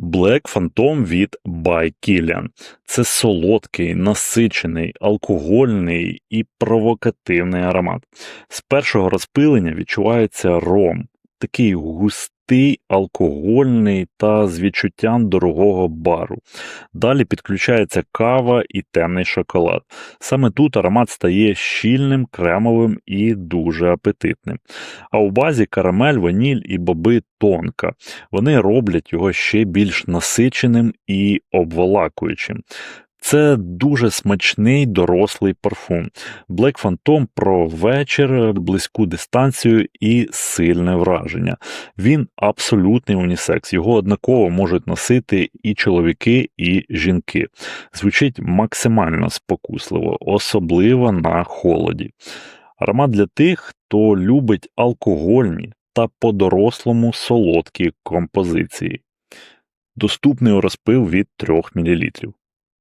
Black Phantom від By Killian. Це солодкий, насичений, алкогольний і провокативний аромат. З першого розпилення відчувається ром, такий густий, алкогольний та з відчуттям дорогого бару. Далі підключається кава і темний шоколад. Саме тут аромат стає щільним, кремовим і дуже апетитним. А у базі карамель, ваніль і боби тонка. Вони роблять його ще більш насиченим і обволакуючим. Це дуже смачний дорослий парфум. Black Phantom про вечір, близьку дистанцію і сильне враження. Він абсолютний унісекс. Його однаково можуть носити і чоловіки, і жінки. Звучить максимально спокусливо, особливо на холоді. Аромат для тих, хто любить алкогольні та по-дорослому солодкі композиції. Доступний у розпил від 3 мл.